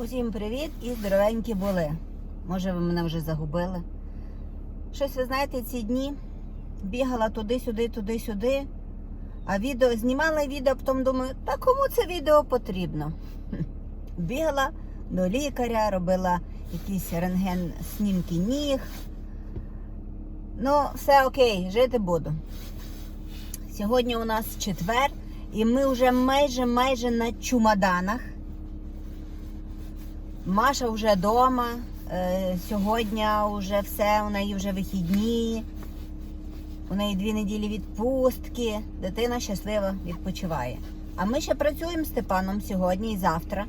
Усім привіт і здоровенькі були. Може, ви мене вже загубили. Щось ви знаєте, ці дні бігала туди-сюди, туди-сюди. А відео знімала відео, потім думаю, та кому це відео потрібно? Бігала до лікаря, робила якісь рентген снімки ніг. Ну, все окей, жити буду. Сьогодні у нас четвер, і ми вже майже майже на чумаданах. Маша вже вдома. Е, сьогодні вже все, у неї вже вихідні. У неї дві неділі відпустки. Дитина щасливо відпочиває. А ми ще працюємо з Степаном сьогодні і завтра.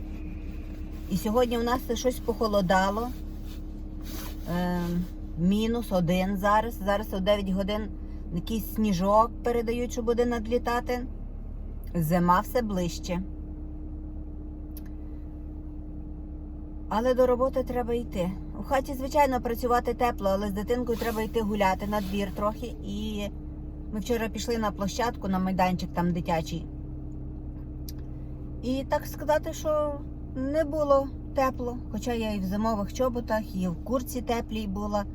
І сьогодні у нас щось похолодало. Е, мінус один зараз. Зараз о 9 годин якийсь сніжок передають, що буде надлітати. Зима все ближче. Але до роботи треба йти. У хаті, звичайно, працювати тепло, але з дитинкою треба йти гуляти на двір трохи. І ми вчора пішли на площадку, на майданчик там дитячий. І так сказати, що не було тепло. Хоча я і в зимових чоботах, і в курці теплій була,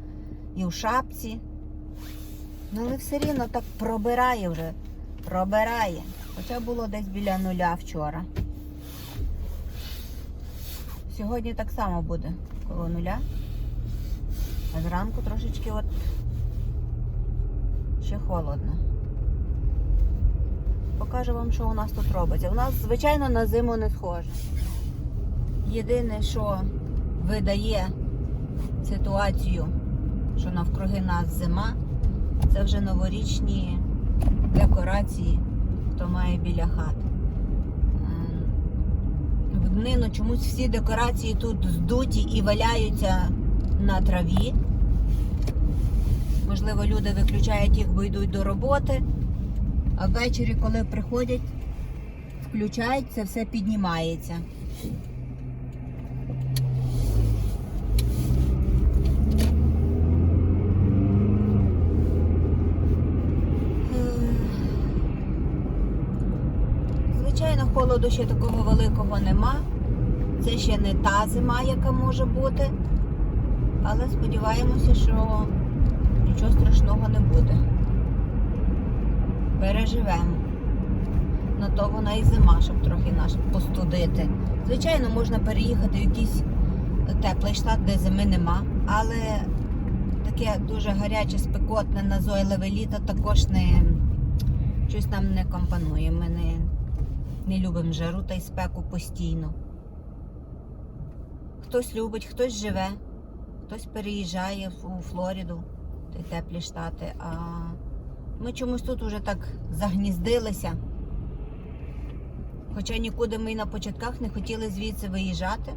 і в шапці. Ну, але все рівно так пробирає вже. Пробирає. Хоча було десь біля нуля вчора. Сьогодні так само буде коло нуля. А зранку трошечки от ще холодно. Покажу вам, що у нас тут робиться. У нас, звичайно, на зиму не схоже. Єдине, що видає ситуацію, що навкруги нас зима, це вже новорічні декорації, хто має біля хат. Днину чомусь всі декорації тут здуті і валяються на траві. Можливо, люди виключають їх, бо йдуть до роботи. А ввечері, коли приходять, включають, це все піднімається. Холоду ще такого великого нема. Це ще не та зима, яка може бути. Але сподіваємося, що нічого страшного не буде. Переживемо. На то вона і зима, щоб трохи нас постудити. Звичайно, можна переїхати в якийсь теплий штат, де зими нема, але таке дуже гаряче, спекотне, назойливе літо також не щось нам не компонує. Ми не, не любимо жару та й спеку постійно. Хтось любить, хтось живе, хтось переїжджає у Флориду, та теплі штати. А ми чомусь тут уже так загніздилися. Хоча нікуди ми й на початках не хотіли звідси виїжджати.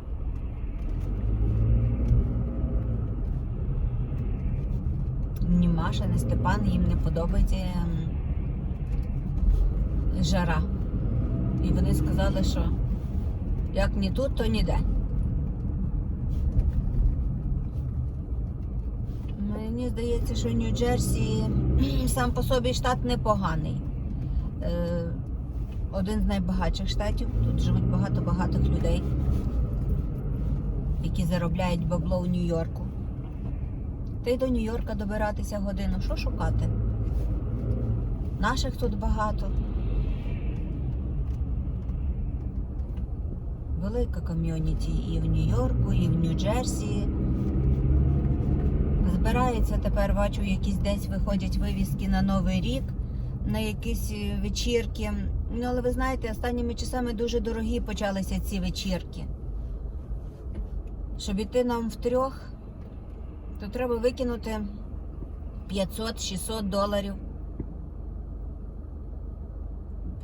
Ні Маша, ні Степан, їм не подобається ем, жара. І вони сказали, що як ні тут, то ніде. Мені здається, що Нью-Джерсі сам по собі штат непоганий. Е, Один з найбагатших штатів. Тут живуть багато багатих людей, які заробляють бабло у Нью-Йорку. Й до Нью-Йорка добиратися годину. Що шукати? Наших тут багато. Велика ком'юніті і в Нью-Йорку, і в Нью-Джерсі. Збирається тепер, бачу, якісь десь виходять вивіски на Новий рік, на якісь е, вечірки. Ну, але ви знаєте, останніми часами дуже дорогі почалися ці вечірки. Щоб іти нам втрьох, то треба викинути 500-600 доларів.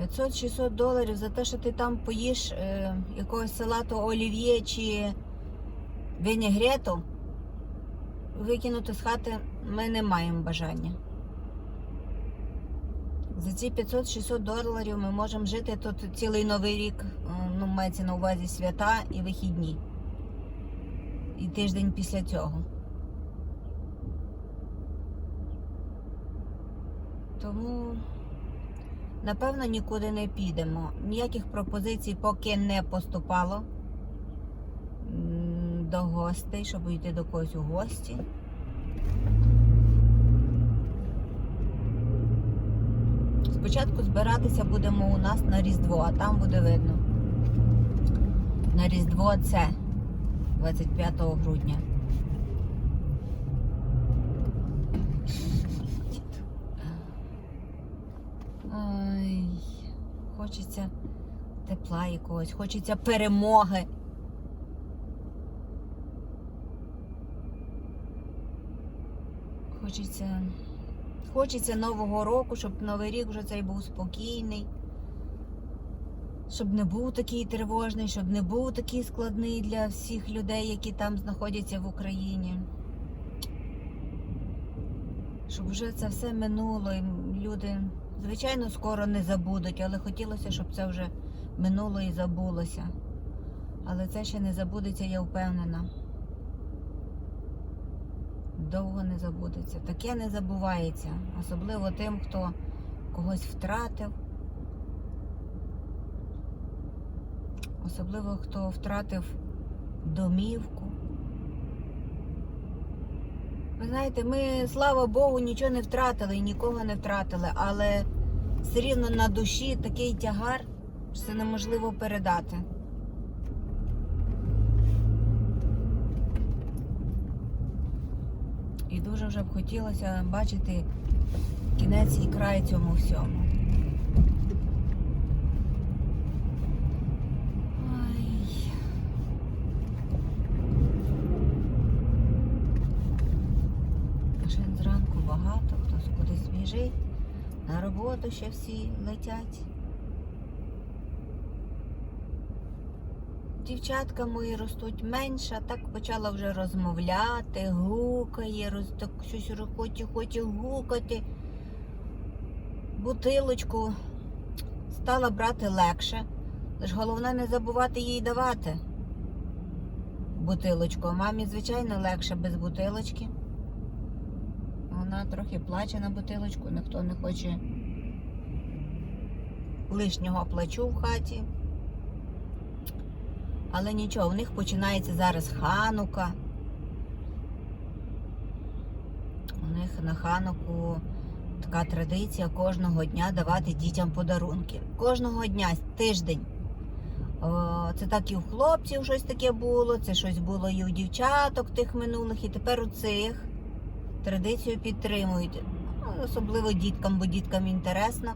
500-600 доларів за те, що ти там поїш е, якогось салату олів'є чи вінігрету, викинути з хати ми не маємо бажання. За ці 500-600 доларів ми можемо жити тут цілий новий рік, е, ну, мається на увазі свята і вихідні. І тиждень після цього. Тому Напевно, нікуди не підемо. Ніяких пропозицій поки не поступало. до гостей, щоб йти до когось у гості. Спочатку збиратися будемо у нас на Різдво, а там буде видно. На Різдво це 25 грудня. Ой, хочеться тепла якогось, хочеться перемоги. Хочеться, хочеться Нового року, щоб Новий рік вже цей був спокійний, щоб не був такий тривожний, щоб не був такий складний для всіх людей, які там знаходяться в Україні. Щоб вже це все минуло, і люди, звичайно, скоро не забудуть, але хотілося, щоб це вже минуло і забулося. Але це ще не забудеться, я впевнена. Довго не забудеться. Таке не забувається, особливо тим, хто когось втратив. Особливо хто втратив домівку. Ви знаєте, ми, слава Богу, нічого не втратили і нікого не втратили, але все рівно на душі такий тягар, що це неможливо передати. І дуже вже б хотілося бачити кінець і край цьому всьому. Ой. Машин зранку багато, хтось кудись біжить, на роботу ще всі летять. Дівчатка мої ростуть менше, так почала вже розмовляти, гукає, роз, так щось хоче, хоче гукати. Бутилочку стала брати легше. Лиш головне не забувати їй давати бутилочку. Мамі, звичайно, легше без бутилочки. Вона трохи плаче на бутилочку, ніхто не хоче лишнього плачу в хаті. Але нічого, в них починається зараз ханука. У них на хануку така традиція кожного дня давати дітям подарунки. Кожного дня, тиждень. Це так і у хлопців щось таке було, це щось було і у дівчаток тих минулих, і тепер у цих традицію підтримують. Ну, Особливо діткам, бо діткам інтересно.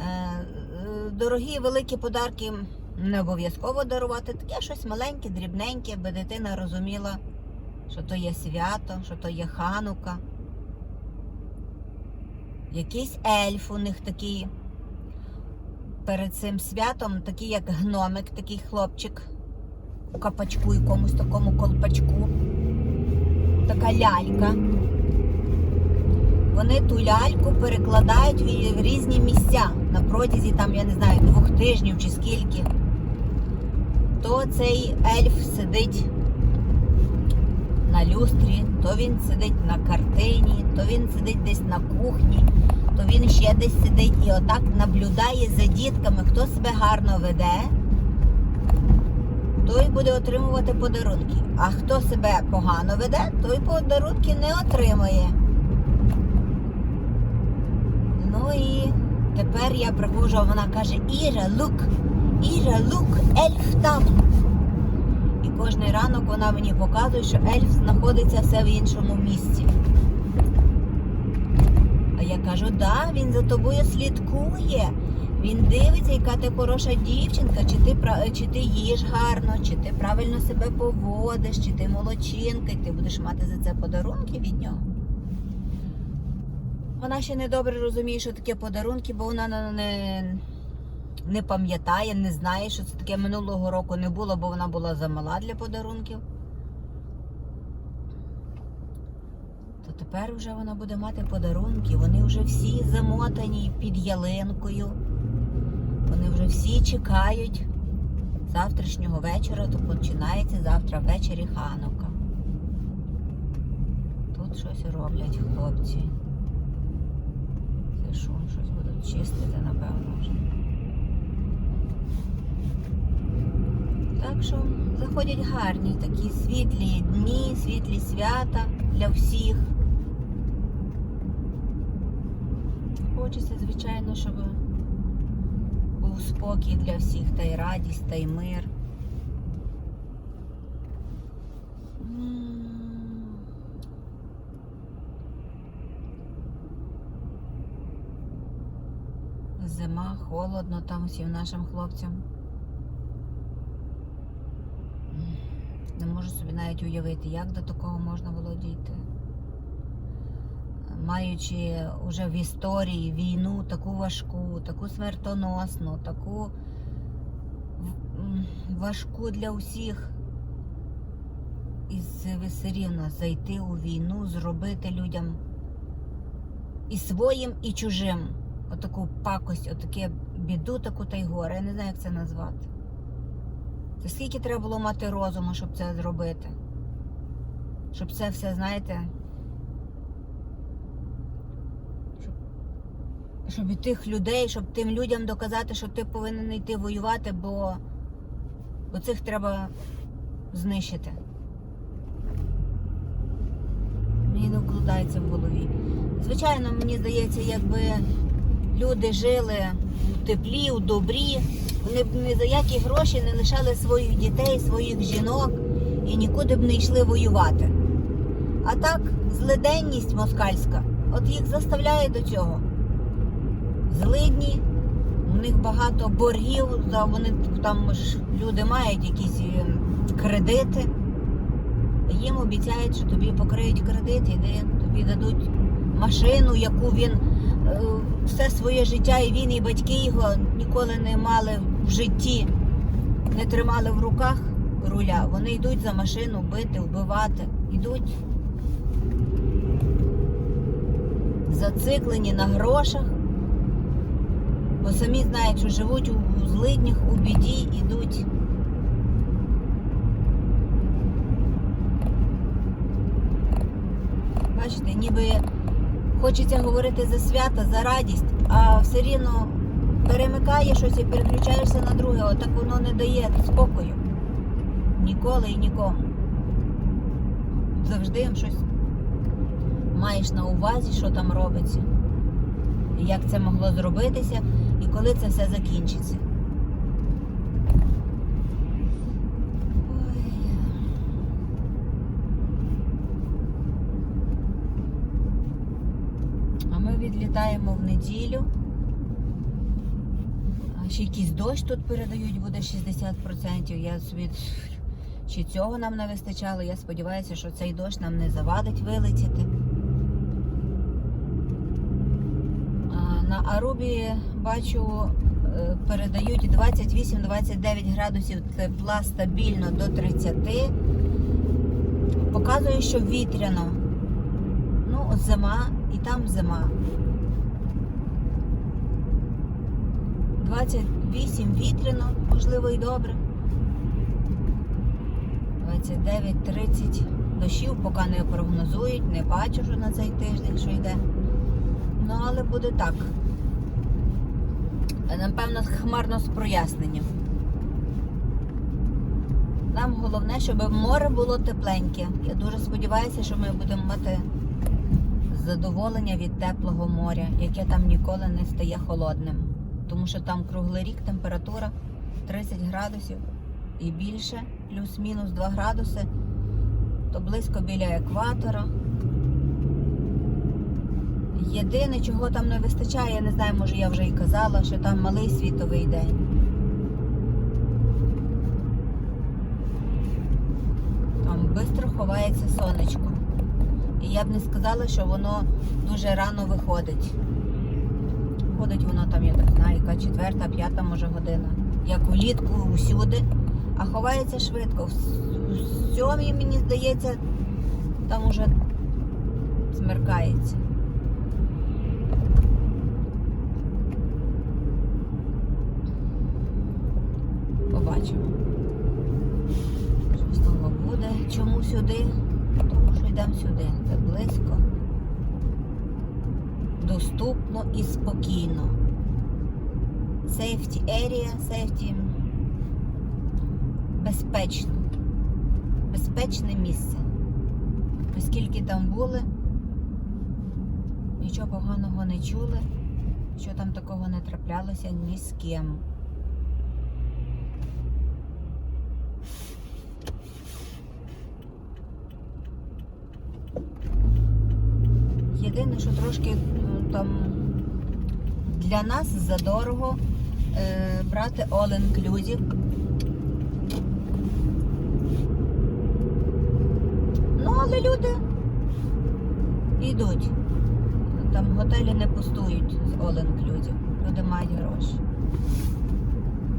Е, е, Дорогі великі подарки не обов'язково дарувати. Таке щось маленьке, дрібненьке, аби дитина розуміла, що то є свято, що то є ханука. Якийсь ельф у них такий. Перед цим святом, такий як гномик, такий хлопчик у капачку, якомусь такому колпачку. Така лялька. Вони ту ляльку перекладають в різні місця на протязі там, я не знаю, двох тижнів чи скільки. То цей ельф сидить на люстрі, то він сидить на картині, то він сидить десь на кухні, то він ще десь сидить і отак наблюдає за дітками, хто себе гарно веде, той буде отримувати подарунки. А хто себе погано веде, той подарунки не отримує. Ну і тепер я приходжу, а вона каже, Іра, лук, Іра, лук, ельф там. І кожний ранок вона мені показує, що ельф знаходиться все в іншому місці. А я кажу, да, він за тобою слідкує. Він дивиться, яка ти хороша дівчинка, чи ти чи ти їш гарно, чи ти правильно себе поводиш, чи ти молодчинка, і ти будеш мати за це подарунки від нього. Вона ще не добре розуміє, що таке подарунки, бо вона не, не, не пам'ятає, не знає, що це таке минулого року не було, бо вона була замала для подарунків. То тепер вже вона буде мати подарунки. Вони вже всі замотані під ялинкою. Вони вже всі чекають завтрашнього вечора, то починається завтра ввечері ханука. Тут щось роблять хлопці. Це що, щось будуть чистити, напевно, вже. Так що заходять гарні такі світлі дні, світлі свята для всіх. Хочеться, звичайно, щоб спокій для всіх, та й радість, та й мир. Зима, холодно там усім нашим хлопцям. Не можу собі навіть уявити, як до такого можна було дійти. Маючи вже в історії війну таку важку, таку смертоносну, таку важку для усіх. І з- все рівно зайти у війну, зробити людям і своїм, і чужим. Отаку пакость, отаке біду, таку та й горе. Я не знаю, як це назвати. Це скільки треба було мати розуму, щоб це зробити? Щоб це все, знаєте. Щоб і тих людей, щоб тим людям доказати, що ти повинен йти воювати, бо, цих треба знищити. Мені не вкладається в голові. Звичайно, мені здається, якби люди жили у теплі, у добрі, вони б ні за які гроші не лишали своїх дітей, своїх жінок і нікуди б не йшли воювати. А так, злиденність москальська, от їх заставляє до цього. Злидні, у них багато боргів, вони там ж люди мають якісь е, кредити. Їм обіцяють, що тобі покриють кредит, іди, тобі дадуть машину, яку він е, все своє життя, і він, і батьки його ніколи не мали в житті, не тримали в руках руля. Вони йдуть за машину бити, вбивати. Йдуть зациклені на грошах, бо самі знають, що живуть у злиднях, у біді, ідуть. Бачите, ніби хочеться говорити за свята, за радість, а все рівно перемикає щось і переключаєшся на друге, отак воно не дає спокою. Ніколи і нікому. Завжди щось маєш на увазі, що там робиться, як це могло зробитися, і коли це все закінчиться. А ми відлітаємо в неділю. А ще якийсь дощ тут передають, буде 60%. Я собі чи цього нам не вистачало. Я сподіваюся, що цей дощ нам не завадить вилетіти. А, На Арубі бачу, е, передають 28-29 градусів тепла стабільно до 30. Показує, що вітряно. Ну, от зима і там зима. 28 вітряно, можливо, і добре. 29-30 дощів поки не прогнозують, не бачу, що на цей тиждень що йде. Ну, але буде так. Напевно, хмарно з проясненням. Нам головне, щоб море було тепленьке. Я дуже сподіваюся, що ми будемо мати задоволення від теплого моря, яке там ніколи не стає холодним. Тому що там круглий рік температура 30 градусів і більше, плюс-мінус 2 градуси, то близько біля екватора. Єдине, чого там не вистачає, я не знаю, може я вже і казала, що там малий світовий день. Там швидко ховається сонечко. І я б не сказала, що воно дуже рано виходить. Виходить воно там, я так знаю, яка четверта, п'ята може година. Як влітку усюди, а ховається швидко. В сьомій, мені здається, там уже смеркається. Побачимо. Що з того буде? Чому сюди? Тому що йдемо сюди. Це близько, доступно і спокійно. Safety area, safety безпечно. Безпечне місце. Оскільки там були, нічого поганого не чули, що там такого не траплялося ні з ким. Що трошки ну, там для нас задорого е, брати all inclusive. Ну, але люди йдуть. Там готелі не пустують з all inclusive. Люди мають гроші.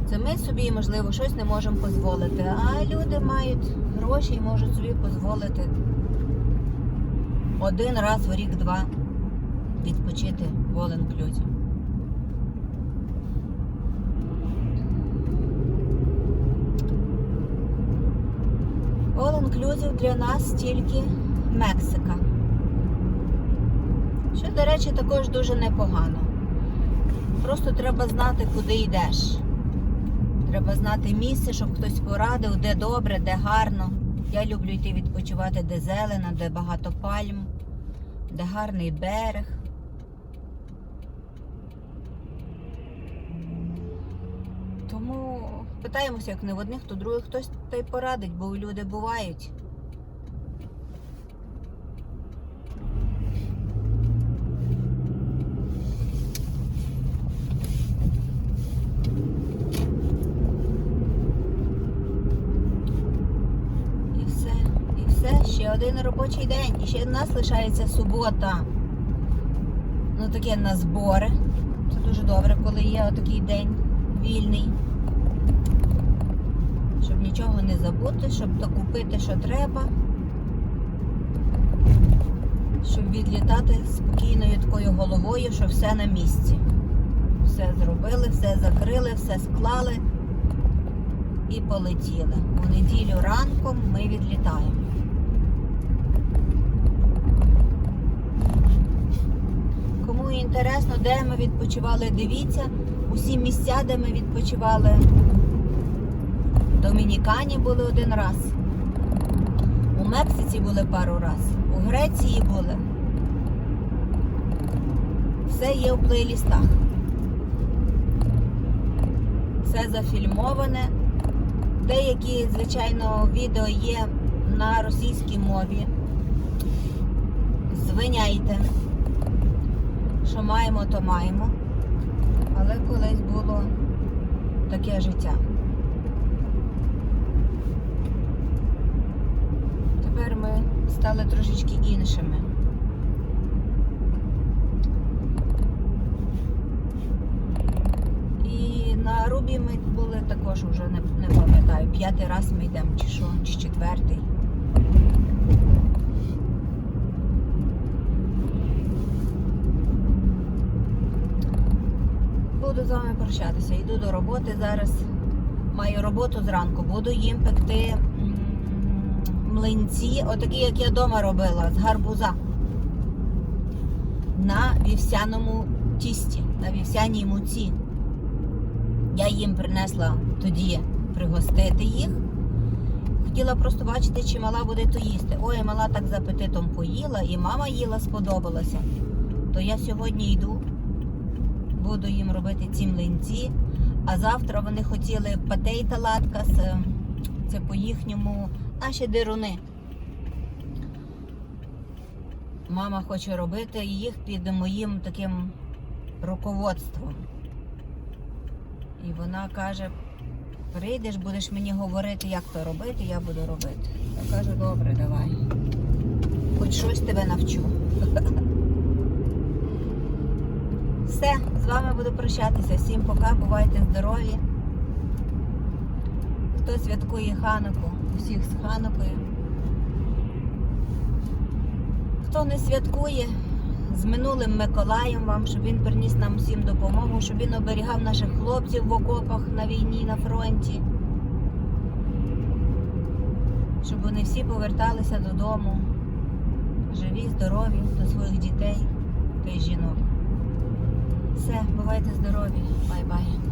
Це ми собі, можливо, щось не можемо дозволити, а люди мають гроші і можуть собі дозволити один раз в рік-два відпочити в all inclusive. All inclusive для нас тільки Мексика. Що, до речі, також дуже непогано. Просто треба знати, куди йдеш. Треба знати місце, щоб хтось порадив, де добре, де гарно. Я люблю йти відпочивати, де зелено, де багато пальм, де гарний берег. Питаємося, як не в одних, то других хтось та й порадить, бо люди бувають. І все, і все, ще один робочий день. І ще в нас лишається субота. Ну таке на збори. Це дуже добре, коли є отакий день вільний. Щоб нічого не забути, щоб докупити, що треба. Щоб відлітати спокійною такою головою, що все на місці. Все зробили, все закрили, все склали і полетіли. У неділю ранком ми відлітаємо. Кому інтересно, де ми відпочивали, дивіться. Усі місця, де ми відпочивали. В Домінікані були один раз. У Мексиці були пару раз. У Греції були. Все є у плейлістах. Все зафільмоване. Деякі, звичайно, відео є на російській мові. Звиняйте, що маємо, то маємо. Але колись було таке життя. Тепер ми стали трошечки іншими. І на Рубі ми були також вже не, пам'ятаю. П'ятий раз ми йдемо, чи що, чи четвертий. Буду з вами прощатися. Йду до роботи зараз. Маю роботу зранку. Буду їм пекти млинці, отакі, як я вдома робила, з гарбуза. На вівсяному тісті, на вівсяній муці. Я їм принесла тоді пригостити їх. Хотіла просто бачити, чи мала буде то їсти. Ой, мала так з апетитом поїла, і мама їла, сподобалося. То я сьогодні йду, буду їм робити ці млинці. А завтра вони хотіли патейта латкас, е, це по їхньому наші дируни. Мама хоче робити їх під моїм таким руководством. І вона каже, прийдеш, будеш мені говорити, як то робити, я буду робити. Я кажу, добре, давай. Хоч щось тебе навчу. Все, з вами буду прощатися. Всім пока, бувайте здорові. Хто святкує Хануку, усіх з Ханукою. Хто не святкує, з минулим Миколаєм вам, щоб він приніс нам всім допомогу, щоб він оберігав наших хлопців в окопах на війні, на фронті. Щоб вони всі поверталися додому, живі, здорові, до своїх дітей та й жінок. Все, бувайте здорові, бай-бай.